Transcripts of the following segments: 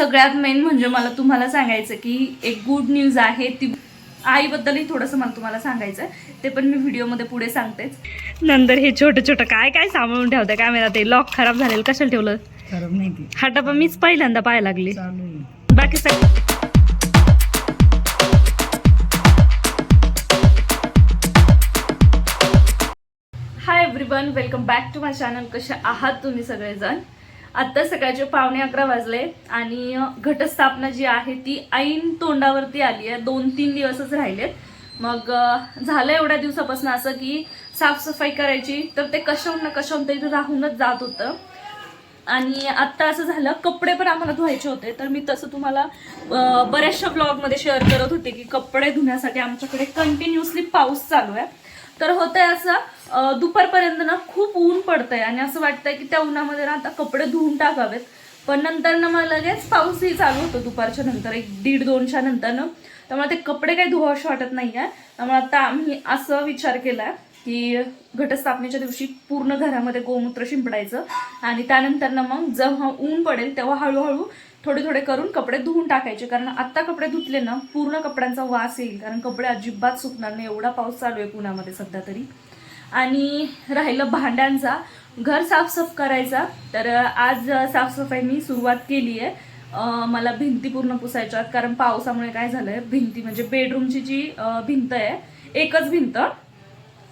सगळ्यात मेन म्हणजे मला तुम्हाला सांगायचं की एक गुड न्यूज आहे ती आईबद्दलही थोडंसं मला तुम्हाला सांगायचं ते पण मी व्हिडिओमध्ये पुढे सांगतेच. नंतर हे छोटं छोटं काय काय सांभाळून ठेवतं काय माहिती ते लॉक खराब झालेलं कशाला ठेवलं? खराब नाही ती. हा डबा मीच पहिल्यांदा पाहायला लागली. बाकी सगळं hi everyone welcome back to my channel कसे आहात तुम्ही सगळेजण? आत्ता सकाळचे पावणे अकरा वाजले आणि घटस्थापना जी आहे ती ऐन तोंडावरती आली आहे. दोन तीन दिवसच राहिलेत. मग झालं एवढ्या दिवसापासून असं की साफसफाई करायची तर ते कशाहून ना कशाहून तरी राहूनच जात होतं. आणि आत्ता असं झालं कपडे पण आम्हाला धुवायचे होते. तर मी तसं तुम्हाला बऱ्याचशा ब्लॉगमध्ये शेअर करत होते की कपडे धुण्यासाठी आमच्याकडे कंटिन्युअसली पाऊस चालू आहे. तर होतंय असं दुपारपर्यंत ना खूप ऊन पडतंय. आणि असं वाटतंय की त्या उन्हामध्ये ना आता कपडे धुवून टाकावेत. पण नंतर ना मला लगेच पाऊसही चालू होतो दुपारच्या नंतर एक दीड दोनच्या नंतर ना. त्यामुळे ते कपडे काही धुवावशी वाटत नाही आहे त्यामुळे आता आम्ही असं विचार केलाय की घटस्थापनेच्या दिवशी पूर्ण घरामध्ये गोमूत्र शिंपडायचं. आणि त्यानंतर ना मग जेव्हा ऊन पडेल तेव्हा हळूहळू थोडे थोडे करून कपडे धुवून टाकायचे. कारण आत्ता कपडे धुतले ना पूर्ण कपड्यांचा वास येईल. कारण कपडे अजिबात सुकणार नाही. एवढा पाऊस चालू आहे पुण्यामध्ये सध्या तरी. आणि राहिलं भांड्यांचा. घर साफसफ करायचा. तर आज साफसफाई मी सुरुवात केली आहे मला भिंती पूर्ण पुसायच्या कारण पावसामुळे काय झालंय? भिंती म्हणजे बेडरूमची जी भिंत आहे एकच भिंत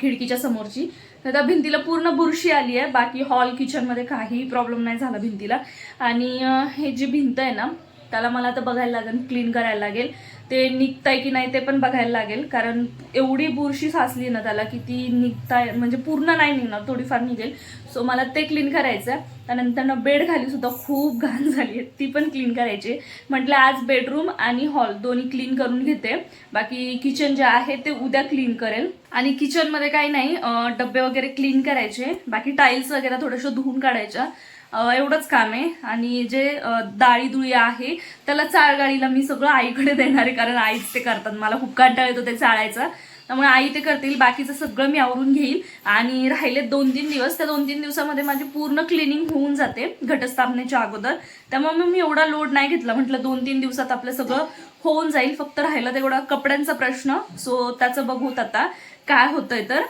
खिडकीच्या समोरची. तर त्या भिंतीला पूर्ण बुरशी आली आहे. बाकी हॉल किचनमध्ये काही प्रॉब्लेम नाही झाला भिंतीला. आणि हे जी भिंत आहे ना त्याला मला आता बघायला लागेल क्लीन करायला लागेल. ते निघताय की नाही ते पण बघायला लागेल. कारण एवढी बुरशी साचली ना त्याला की ती निघताय म्हणजे पूर्ण नाही निघणार थोडीफार निघेल. सो मला ते क्लीन करायचं आहे त्यानंतर ना बेड खाली सुद्धा खूप घाण झाली आहे. ती पण क्लीन करायची. म्हटलं आज बेडरूम आणि हॉल दोन्ही क्लीन करून घेते. बाकी किचन जे आहे ते उद्या क्लीन करेल. आणि किचनमध्ये काही नाही डब्बे वगैरे क्लीन करायचे. बाकी टाईल्स वगैरे थोड्याशा धुवून काढायच्या. एवढंच काम आहे. आणि जे अं, डाळी दुळी आहे त्याला चाळगाळीला मी सगळं आईकडे देणार आहे कारण आईच ते करतात. मला खूप कंटाळ येतो ते चाळायचा. त्यामुळे आई ते करतील बाकीचं सगळं मी आवरून घेईल. आणि राहिले दोन तीन दिवस. त्या दोन तीन दिवसामध्ये माझी पूर्ण क्लिनिंग होऊन जाते घटस्थापनेच्या अगोदर. त्यामुळे मग मी एवढा लोड नाही घेतला. म्हटलं दोन तीन दिवसात आपलं सगळं होऊन जाईल. फक्त राहिलं तेवढा कपड्यांचा प्रश्न. सो त्याचं बघूत आता काय होतंय तर.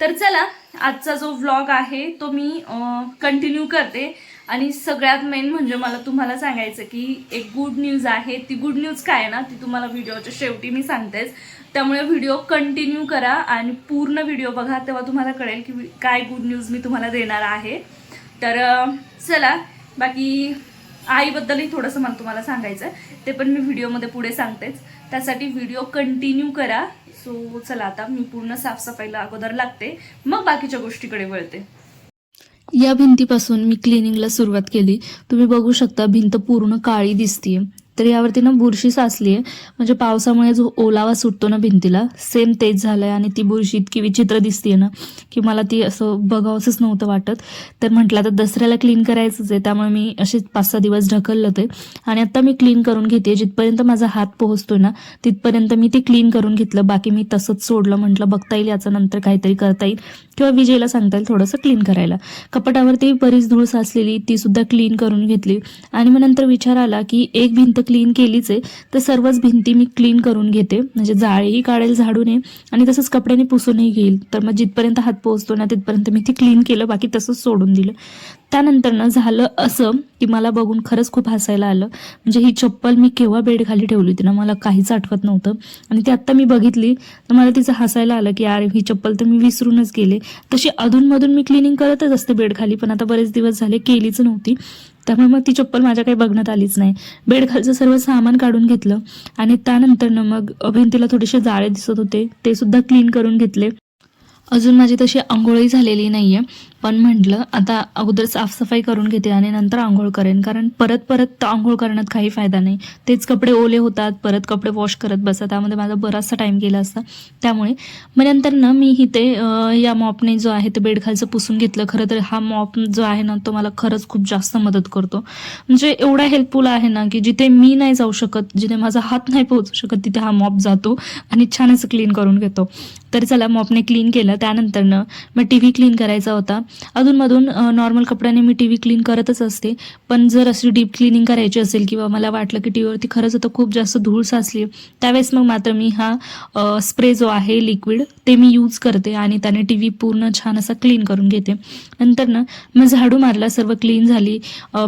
तर चला आजचा जो व्लॉग आहे तो मी कंटिन्यू करते. आणि सगळ्यात मेन म्हणजे मला तुम्हाला सांगायचं की एक गुड न्यूज आहे. ती गुड न्यूज काय आहे ना ती तुम्हाला व्हिडिओच्या शेवटी मी सांगतेच. त्यामुळे व्हिडिओ कंटिन्यू करा आणि पूर्ण व्हिडिओ बघा तेव्हा तुम्हाला कळेल की काय गुड न्यूज मी तुम्हाला देणार आहे. तर चला बाकी आईबद्दलही थोडंसं मला तुम्हाला सांगायचं ते पण मी व्हिडिओमध्ये पुढे सांगतेच. त्यासाठी व्हिडिओ कंटिन्यू करा. सो चला आता मी पूर्ण साफसफाईला अगोदर लागते. मग बाकीच्या गोष्टीकडे वळते. या भिंतीपासून मी क्लिनिंगला सुरुवात केली. तुम्ही बघू शकता भिंत पूर्ण काळी दिसतीये. तर यावरती ना बुरशी साचली आहे. म्हणजे पावसामुळे जो ओलावा सुटतो ना भिंतीला सेम तेच झालंय आणि ती बुरशी इतकी विचित्र दिसतीये ना की मला ती असं बघावंसंच नव्हतं वाटत. तर म्हटलं आता दसऱ्याला क्लीन करायचंच आहे त्यामुळे मी असे पाच सहा दिवस ढकललं ते. आणि आता मी क्लीन करून घेते जिथपर्यंत माझा हात पोहोचतो ना तिथपर्यंत मी ते क्लीन करून घेतलं. बाकी मी तसंच सोडलं म्हटलं बघता येईल याचं नंतर काहीतरी करता येईल. किंवा विजयला सांगता येईल थोडंसं क्लीन करायला. कपाटावरती बरीच धूळ साचलेली ती सुद्धा क्लीन करून घेतली. आणि मग नंतर विचार आला की एक भिंत क्लीन केलीच आहे तर सर्वच भिंती मी क्लीन करून घेते. म्हणजे जाळीही काढेल झाडूने आणि तसंच कपड्याने पुसूनही घेईल. तर मग जिथपर्यंत हात पोहोचतो ना तिथपर्यंत मी ती क्लीन केलं बाकी तसंच सोडून दिलं. त्यानंतर ना झालं असं की मला बघून खरंच खूप हसायला आलं. म्हणजे ही चप्पल मी केव्हा बेड खाली ठेवली होती ना मला काहीच आठवत नव्हतं. आणि ती आत्ता मी बघितली तर मला तिचं हसायला आलं की अरे ही चप्पल तर मी विसरूनच गेले. तशी अधूनमधून मी क्लिनिंग करतच असते बेड खाली पण आता बरेच दिवस झाले केलीच नव्हती. त्यामुळे मग ती चप्पल माझ्या काही बघण्यात आलीच नाही. बेड खालचं सर्व सामान काढून घेतलं आणि त्यानंतर ना मग भिंतीला थोडेसे जाळे दिसत होते. ते सुद्धा क्लीन करून घेतले. अजून माझी तशी आंघोळही झालेली नाहीये. पण म्हटलं आता अगोदर साफसफाई करून घेते आणि नंतर आंघोळ करेन. कारण परत परत आंघोळ करण्यात काही फायदा नाही. तेच कपडे ओले होतात परत कपडे वॉश करत बसा त्यामध्ये माझा बराचसा टाईम गेला असता. त्यामुळे मग नंतर ना मी इथे या मॉपने जो आहे ते बेडखालचं पुसून घेतलं. खरं तर हा मॉप जो आहे ना तो मला खरंच खूप जास्त मदत करतो. म्हणजे एवढा हेल्पफुल आहे ना की जिथे मी नाही जाऊ शकत जिथे माझा हात नाही पोहोचू शकत तिथे हा मॉप जातो आणि छान असं क्लीन करून घेतो. तर चला मॉपने क्लीन केलं. त्यानंतरनं मग टी व्ही क्लीन करायचा होता. अधूनमधून नॉर्मल कपड्याने मी टी व्ही क्लीन करतच असते. पण जर अशी डीप क्लिनिंग करायची असेल किंवा मला वाटलं की टी व्हीवरती खरंच आता खूप जास्त धूळ साचली त्यावेळेस मग मात्र मी हा स्प्रे जो आहे लिक्विड ते मी यूज करते आणि त्याने टी व्ही पूर्ण छान असा क्लीन करून घेते. नंतर ना मग झाडू मारला सर्व क्लीन झाली.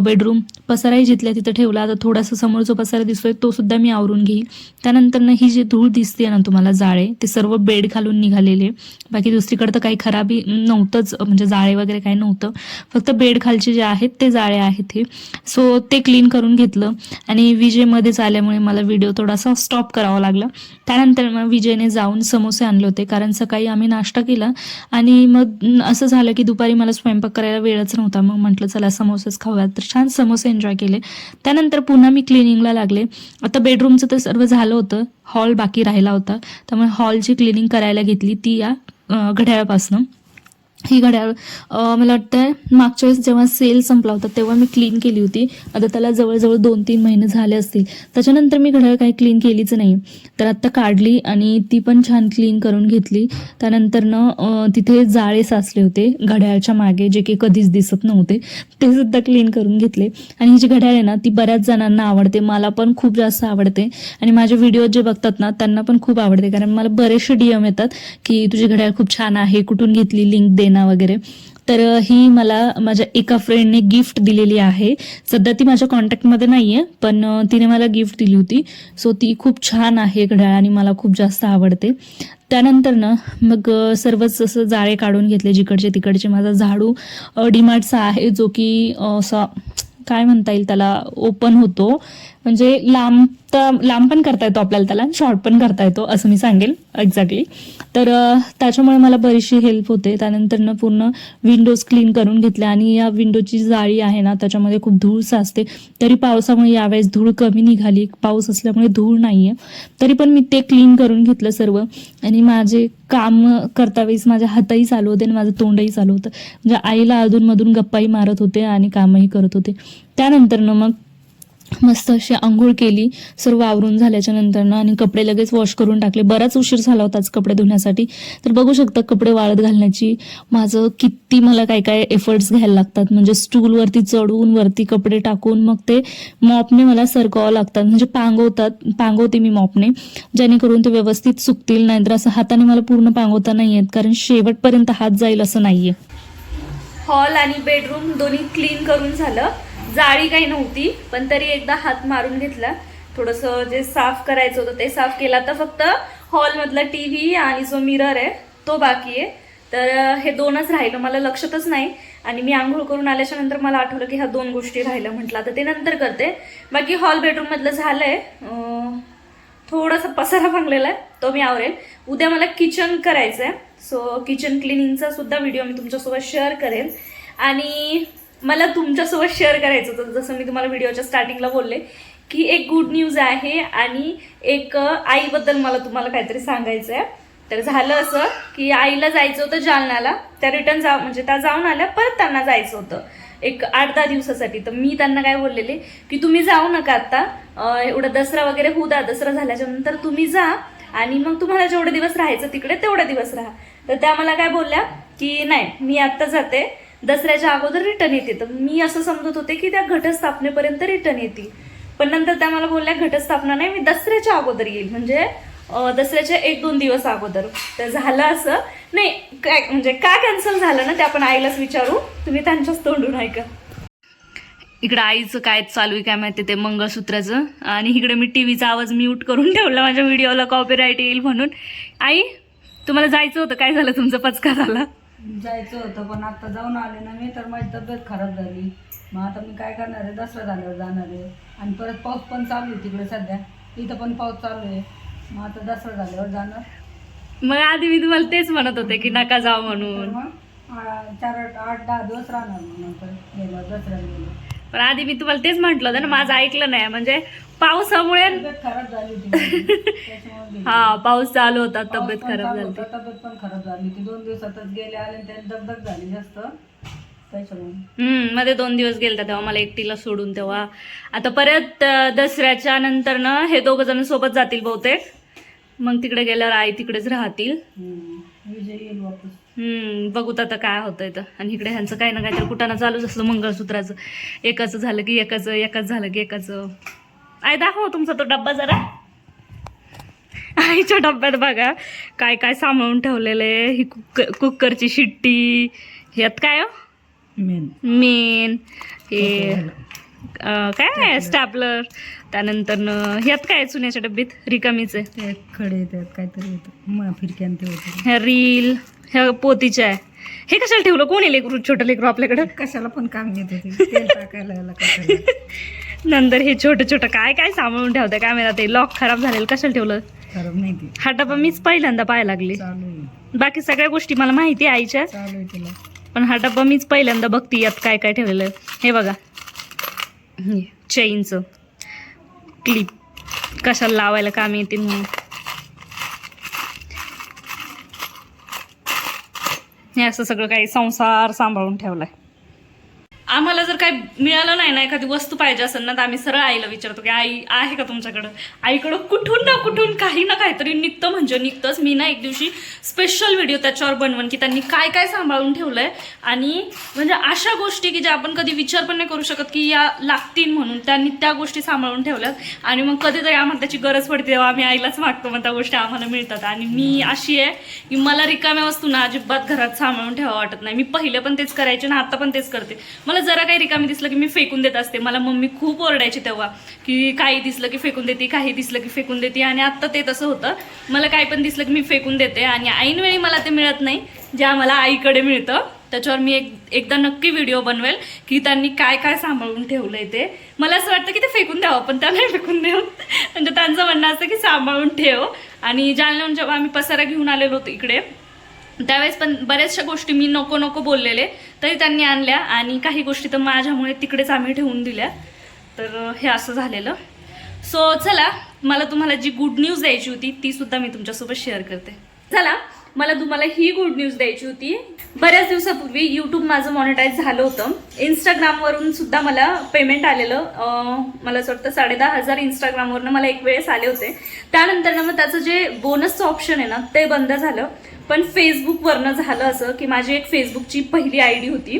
बेडरूम पसाराही जिथल्या तिथं ठेवला. आता थोडासा समोर जो पसारा दिसतोय तो सुद्धा मी आवरून घेईल त्यानंतर ना ही जी धूळ दिसते ना तुम्हाला जाळे ते सर्व बेड घालून निघालेले बाकी दुसरीकडे तर काही खराबी नव्हतंच म्हणजे जाळे वगैरे काही नव्हतं. फक्त बेड खालचे जे आहेत ते जाळे आहेत हे. सो ते क्लीन करून घेतलं. आणि विजेमध्येच आल्यामुळे मला व्हिडिओ थोडासा स्टॉप करावा लागला. त्यानंतर मग विजयने जाऊन समोसे आणले होते. कारण सकाळी आम्ही नाश्ता केला. आणि मग असं झालं की दुपारी मला स्वयंपाक करायला वेळच नव्हता. मग म्हटलं चला समोसेच खाऊयात. तर छान समोसे एन्जॉय केले. त्यानंतर पुन्हा मी क्लिनिंगला लागले. आता बेडरूमचं तर सर्व झालं होतं. हॉल बाकी राहिला होता. त्यामुळे हॉलची क्लिनिंग करायला घेतली ती या घड्याळापासून घड्याळापासनं. ही घड्याळ मला वाटतं मागच्या वेळेस जेव्हा सेल संपला होता तेव्हा मी क्लीन केली होती. आता त्याला जवळजवळ दोन तीन महिने झाले असतील. त्याच्यानंतर मी घड्याळ काही क्लीन केलीच नाही. तर आत्ता काढली आणि ती पण छान क्लीन करून घेतली. त्यानंतरनं तिथे जाळे साचले होते घड्याळच्या मागे जे की कधीच दिसत नव्हते. ते सुद्धा क्लीन करून घेतले. आणि ही जी घड्याळ आहे ना ती बऱ्याच जणांना आवडते. मला पण खूप जास्त आवडते. आणि माझे व्हिडिओ जे बघतात ना त्यांना पण खूप आवडते. कारण मला बरेचसे डीएम येतात की तुझी घड्याळ खूप छान आहे. कुठून घेतली? लिंक दे. पेना वगैरे. तर ही मला माझ्या एका फ्रेंडने गिफ्ट दिलेली आहे. सध्या ती माझ्या कॉन्टॅक्टमध्ये नाही आहे पण तिने मला गिफ्ट दिली होती. सो ती खूप छान आहे घड्याळ आणि मला खूप जास्त आवडते. त्यानंतर ना मग सर्वच असं जाळे काढून घेतले जिकडचे तिकडचे माझा झाडू डिमार्टचा डीमार्टचा आहे जो की असा काय म्हणता येईल त्याला ओपन होतो. म्हणजे लांब तर लांब पण करता येतो आपल्याला त्याला शॉर्ट पण करता येतो असं मी सांगेल एक्झॅक्टली तर त्याच्यामुळे मला बरीचशी हेल्प होते. त्यानंतर ना पूर्ण विंडोज क्लीन करून घेतल्या आणि या विंडोची जाळी आहे ना त्याच्यामध्ये खूप धूळ साचते. तरी पावसामुळे यावेळेस धूळ कमी निघाली. पाऊस असल्यामुळे धूळ नाही आहे तरी पण मी ते क्लीन करून घेतलं सर्व. आणि माझे काम करता वेळेस माझ्या हातही चालू होते आणि माझं तोंडही चालू होतं. म्हणजे आईला अधूनमधून गप्पाही मारत होते आणि कामही करत होते. त्यानंतर मग मस्त अशी आंघोळ केली सर्व आवरून झाल्याच्या नंतरनं आणि कपडे लगेच वॉश करून टाकले. बराच उशीर झाला होता आज कपडे धुण्यासाठी. तर बघू शकता कपडे वाळत घालण्याची. माझं किती मला काय काय एफर्ट्स घ्यायला लागतात. म्हणजे स्टूलवरती चढवून वरती कपडे टाकून मग ते मॉपने मला सरकावं लागतात. म्हणजे पांगवतात पांगवते मी मॉपने जेणेकरून ते व्यवस्थित सुकतील नाहीतर असं हाताने मला पूर्ण पांगवता नाही आहेत कारण शेवटपर्यंत हात जाईल असं नाहीये. हॉल आणि बेडरूम दोन्ही क्लीन करून झालं. जाळी काही नव्हती पण तरी एकदा हात मारून घेतला. थोडंसं जे साफ करायचं होतं ते साफ केला. तर फक्त हॉलमधला टी व्ही आणि जो मिरर आहे तो बाकी आहे. तर हे दोनच राहिलं. मला लक्षातच नाही. आणि मी आंघोळ करून आल्याच्यानंतर मला आठवलं की ह्या दोन गोष्टी राहिल्या म्हटलं. आता ते नंतर करते. बाकी हॉल बेडरूममधलं झालंय. आहे थोडासा पसारा भांगलेला आहे तो मी आवरेल. उद्या मला किचन करायचं आहे सो किचन क्लिनिंगचा सुद्धा व्हिडिओ मी तुमच्यासोबत शेअर करेन. आणि मला तुमच्यासोबत शेअर करायचं होतं. जसं मी तुम्हाला व्हिडिओच्या स्टार्टिंगला बोलले की एक गुड न्यूज आहे आणि एक आईबद्दल मला तुम्हाला काहीतरी सांगायचं आहे तर झालं असं की आईला जायचं होतं जालन्याला. त्या रिटर्न जा म्हणजे त्या जाऊन आल्या परत त्यांना जायचं होतं. एक आठ दहा दिवसासाठी. तर मी त्यांना काय बोललेले की तुम्ही जाऊ नका आता. एवढं एवढा दसरा वगैरे होऊ द्या. दसरा झाल्याच्यानंतर तुम्ही जा आणि मग तुम्हाला जेवढे दिवस राहायचं तिकडे तेवढे दिवस राहा. तर त्या मला काय बोलल्या की नाही मी आत्ता जाते. दसऱ्याच्या अगोदर रिटर्न येते. तर मी असं समजत होते की त्या घटस्थापनेपर्यंत रिटर्न येतील पण नंतर त्या मला बोलल्या घटस्थापना नाही मी दसऱ्याच्या अगोदर येईल. म्हणजे दसऱ्याच्या एक दोन दिवस अगोदर. तर झालं असं. नाही काय म्हणजे का कॅन्सल झालं ना ते आपण आईलाच विचारू. तुम्ही त्यांच्याच तोंडून ऐका. इकडं आईचं काय चालू आहे काय माहिती ते मंगळसूत्राचं. आणि इकडे मी टी व्हीचा आवाज म्यूट करून ठेवला माझ्या व्हिडिओला कॉपीराईट येईल म्हणून. आई तुम्हाला जायचं होतं. काय झालं तुमचा? पचका झाला. जायचं होतं पण आता जाऊन आले ना मी तर माझी तब्येत खराब झाली. मग आता मी काय करणार आहे? दसरा झाल्यावर जाणार आहे. आणि परत पाऊस पण चालू आहे तिकडे सध्या. इथं पण पाऊस चालू आहे. मग आता दसरा झाल्यावर जाणार. मग आधी मी तुम्हाला तेच म्हणत होते की नका जाऊ तर म्हणून मग आ, चार आठ आठ दहा दिवस राहणार मग नंतर गेलो दसऱ्याला गेलो पण आधी मी तुम्हाला तेच म्हटलं होतं ना माझं ऐकलं नाही. म्हणजे पावसामुळे खराब झाली होती. हा पाऊस चालू होता तब्येत खराब झाली तब्येत पण खराब झाली होती. दोन दिवसातच गेले आले दगदग झाली जास्त. हम्ममध्ये दोन दिवस गेलता तेव्हा मला एकटीला सोडून तेव्हा. आता परत दसऱ्याच्या नंतर ना हे दोघ जण सोबत जातील बहुतेक. मग तिकडे गेल्यावर आई तिकडेच राहतील. हम्म. बघूत आता काय होतंय तर आणि इकडे ह्यांचं काही ना काहीतरी कुठाना चालूच असलं मंगळसूत्राचं. एकाचं झालं की एकाचं एकाच झालं की एकाचं. आय दाखव तुमचा तो डब्बा जरा. आईच्या डब्यात बघा काय काय सांभाळून ठेवलेलं आहे. ही कुक कुकरची शिट्टी. ह्यात काय हो? मेन. मेन. हे अं, काय स्टॅपलर त्यानंतर ह्यात काय आहे चुन्याच्या डब्बीत? रिकामीचे ते खडे त्यात काहीतरी होतं. मग फिरक्यान ते होतं. रील. ह्या पोतीच्या आहे. हे कशाला ठेवलं? कोणी लेकरू छोटं लेकरू आपल्याकडं? कशाला पण काम येत कशाला? नंतर हे छोटं छोटं काय काय सांभाळून ठेवतं काय माहिती ते लॉक खराब झालेलं कशाला ठेवलं? खराब नाही हा डबा मीच पहिल्यांदा पाहायला लागले. बाकी सगळ्या गोष्टी मला माहिती आहे आईच्या. पण हा डब्बा मीच पहिल्यांदा बघते यात काय काय ठेवलेलं. हे बघा. चेनचं क्लिप कशाला लावायला काम येतील म्हणून. हे असं सगळं काही संसार सांभाळून ठेवलाय. आम्हाला जर काही मिळालं नाही ना एखादी वस्तू पाहिजे असेल ना तर आम्ही सरळ आईला विचारतो की आई आहे का तुमच्याकडं? आईकडं कुठून ना कुठून काही ना काहीतरी निघतं म्हणजे निघतंच. मी ना एक दिवशी स्पेशल व्हिडिओ त्याच्यावर बनवन की त्यांनी काय काय सांभाळून ठेवलंय. आणि म्हणजे अशा गोष्टी की ज्या आपण कधी विचार पण नाही करू शकत की या लागतील म्हणून. त्यांनी त्या गोष्टी सांभाळून ठेवल्यात. आणि मग कधीतरी आम्हाला त्याची गरज पडते तेव्हा आम्ही आईलाच मागतो मग त्या गोष्टी आम्हाला मिळतात. आणि मी अशी आहे की मला रिकाम्या वस्तू ना अजिबात घरात सांभाळून ठेवा वाटत नाही. मी पहिले पण तेच करायचे ना आता पण तेच करते. मला जरा काही रिकामी दिसलं की मी फेकून देत असते. मला मम्मी खूप ओरडायची तेव्हा की काही दिसलं की फेकून देते काही दिसलं की फेकून देते. आणि आत्ता ते तसं होतं. मला काही पण दिसलं की मी फेकून देते. आणि ऐनवेळी मला ते मिळत नाही जे आम्हाला आईकडे मिळतं. त्याच्यावर मी एक एकदा नक्की व्हिडिओ बनवेल की त्यांनी काय काय सांभाळून ठेवलंय ते. मला असं वाटतं की ते फेकून द्यावं पण त्यांना फेकून देऊ. म्हणजे त्यांचं म्हणणं असतं की सांभाळून ठेव. आणि जालन्याहून जेव्हा आम्ही पसारा घेऊन आलेलो होतो इकडे त्यावेळेस पण बऱ्याचशा गोष्टी मी नको नको बोललेले तरी त्यांनी आणल्या आणि काही गोष्टी तर माझ्यामुळे तिकडेच आम्ही ठेवून दिल्या. तर हे असं झालेलं. सो चला मला तुम्हाला जी गुड न्यूज द्यायची होती ती सुद्धा मी तुमच्यासोबत शेअर करते. चला मला तुम्हाला ही गुड न्यूज द्यायची होती. बऱ्याच दिवसापूर्वी यूट्यूब माझं मॉनिटाईज झालं होतं. इंस्टाग्रामवरून सुद्धा मला पेमेंट आलेलं. मला असं वाटतं साडे दहा हजार इंस्टाग्रामवरनं मला एक वेळेस आले होते. त्यानंतर ना मग त्याचं जे बोनसचं ऑप्शन आहे ना ते बंद झालं. पण फेसबुकवरनं झालं असं की माझी एक फेसबुकची पहिली आय डी होती.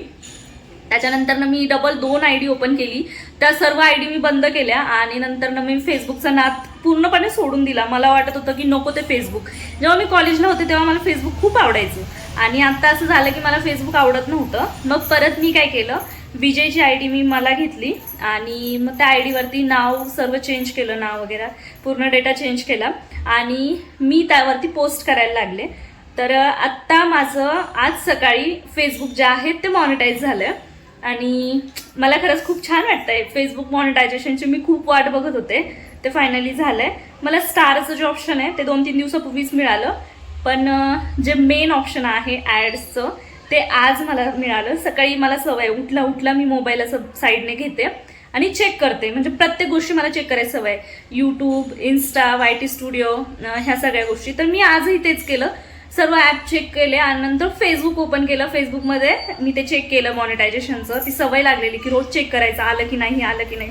त्याच्यानंतर मी डबल दोन आय डी ओपन केली. त्या सर्व आय डी मी बंद केल्या आणि नंतर मी फेसबुकचा नाद पूर्णपणे सोडून दिला. मला वाटत होतं की नको ते फेसबुक. जेव्हा मी कॉलेजला होते तेव्हा मला फेसबुक खूप आवडायचं. आणि आता असं झालं की मला फेसबुक आवडत नव्हतं. मग परत मी काय केलं? विजयची आय डी मी मला घेतली आणि मग त्या आय डीवरती नाव सर्व चेंज केलं नाव वगैरे पूर्ण डेटा चेंज केला. आणि मी त्यावरती पोस्ट करायला लागले. तर आत्ता माझं आज सकाळी फेसबुक जे आहे ते मॉनिटाईज झालं. आणि मला खरंच खूप छान वाटतंय. फेसबुक मॉनिटायझेशनची मी खूप वाट बघत होते. ते फायनली झालंय. मला स्टारचं जे ऑप्शन आहे ते दोन तीन दिवसापूर्वीच मिळालं. पण जे मेन ऑप्शन आहे ॲड्सचं ते आज मला मिळालं. सकाळी मला सवय उठला उठला मी मोबाईल असं साईडने घेते आणि चेक करते. म्हणजे प्रत्येक गोष्टी मला चेक करायची सवय. YouTube Insta Y T studio ह्या सगळ्या गोष्टी. तर मी आजही तेच केलं. सर्व ॲप चेक केले आणि नंतर फेसबुक ओपन केलं. फेसबुकमध्ये मी ते चेक केलं मॉनिटायझेशनचं ती सवय लागलेली की रोज चेक करायचं आलं की नाही आलं की नाही.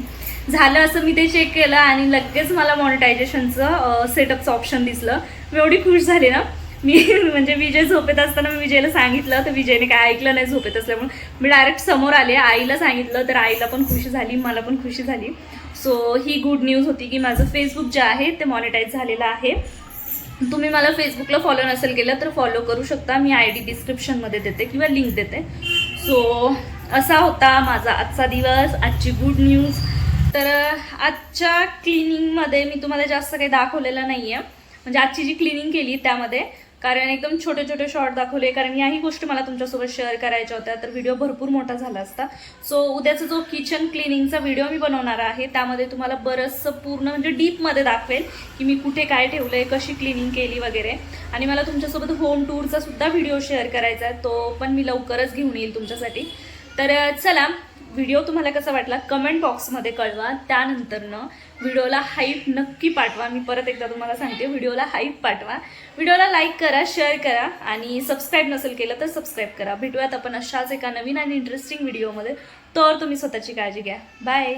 झालं असं मी ते चेक केलं आणि लगेच मला मॉनिटायझेशनचं सेटअपचं ऑप्शन दिसलं. मी एवढी खुश झाली ना. मी म्हणजे विजय झोपेत असताना मी विजयला सांगितलं तर विजयने काय ऐकलं नाही झोपेत असल्यामुळे. मी डायरेक्ट समोर आले आईला सांगितलं तर आईला पण खुशी झाली मला पण खुशी झाली. सो ही गुड न्यूज होती की माझं फेसबुक जे आहे ते मॉनिटाईज झालेलं आहे. तुम्ही मला फेसबुकला फॉलो नसेल केलं तर फॉलो करू शकता. मी आय डी डिस्क्रिप्शनमध्ये देते किंवा लिंक देते. सो असा होता माझा आजचा दिवस आजची गुड न्यूज तर आजच्या क्लिनिंगमध्ये मी तुम्हाला जास्त काही दाखवलेलं नाही आहे म्हणजे आजची जी क्लिनिंग केली त्यामध्ये कारण एकदम छोटे छोटे शॉर्ट दाखवले. कारण याही गोष्टी मला तुमच्यासोबत शेअर करायच्या होत्या. तर व्हिडिओ भरपूर मोठा झाला असता. सो उद्याचा जो किचन क्लिनिंगचा व्हिडिओ मी बनवणार आहे त्यामध्ये तुम्हाला बरंचसं पूर्ण म्हणजे डीपमध्ये दाखवेल की मी कुठे काय ठेवलंय कशी क्लिनिंग केली वगैरे. आणि मला तुमच्यासोबत होम टूरचा सुद्धा व्हिडिओ शेअर करायचा आहे. तो पण मी लवकरच घेऊन येईल तुमच्यासाठी. तर चला व्हिडिओ तुम्हाला कसा वाटला कमेंट बॉक्समध्ये कळवा. त्यानंतरनं व्हिडिओला हाईप नक्की पाठवा. मी परत एकदा तुम्हाला सांगते व्हिडिओला हाईप पाठवा. व्हिडिओला लाईक करा शेअर करा. आणि सबस्क्राईब नसेल केलं तर सबस्क्राईब करा. भेटूयात आपण अशाच एका नवीन आणि इंटरेस्टिंग व्हिडिओमध्ये तर तुम्ही स्वतःची काळजी घ्या. बाय